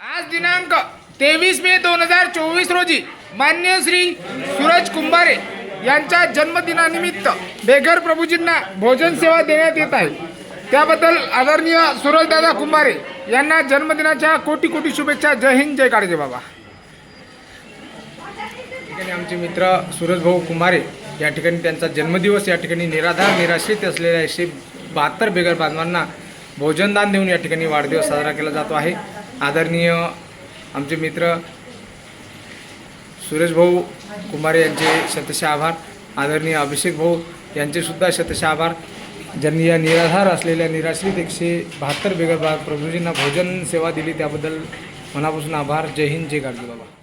आज दिनांक तेवीस मे दोन हजार चोवीस रोजी मान्य श्री सूरज कुंभारे यांच्या जन्मदिनानिमित्त बेघर प्रभूजींना भोजन सेवा देण्यात येत आहे. त्याबद्दल आदरणीय सूरजदादा कुंभारे यांना जन्मदिनाच्या कोटी कोटी शुभेच्छा. जय हिंद जय काळजे बाबा. ठिकाणी आमचे मित्र सूरज भाऊ कुंभारे या ठिकाणी त्यांचा जन्मदिवस या ठिकाणी निराधार निराश्रित असलेल्या एकशे बहात्तर बेघर बांधवांना भोजनदान देऊन या ठिकाणी वाढदिवस साजरा केला जातो आहे. आदरणीय आमचे मित्र सुरेश भाऊ कुंभारे यांचे शतशः आभार. आदरणीय अभिषेक भाऊ यांचेसुद्धा आभार. ज्यांनी या निराधार असलेल्या निराश्रित एकशे बहात्तर बेगर भाग प्रभूजींना भोजन सेवा दिली त्याबद्दल मनापासून आभार. जय हिंद जय गाडगे बाबा.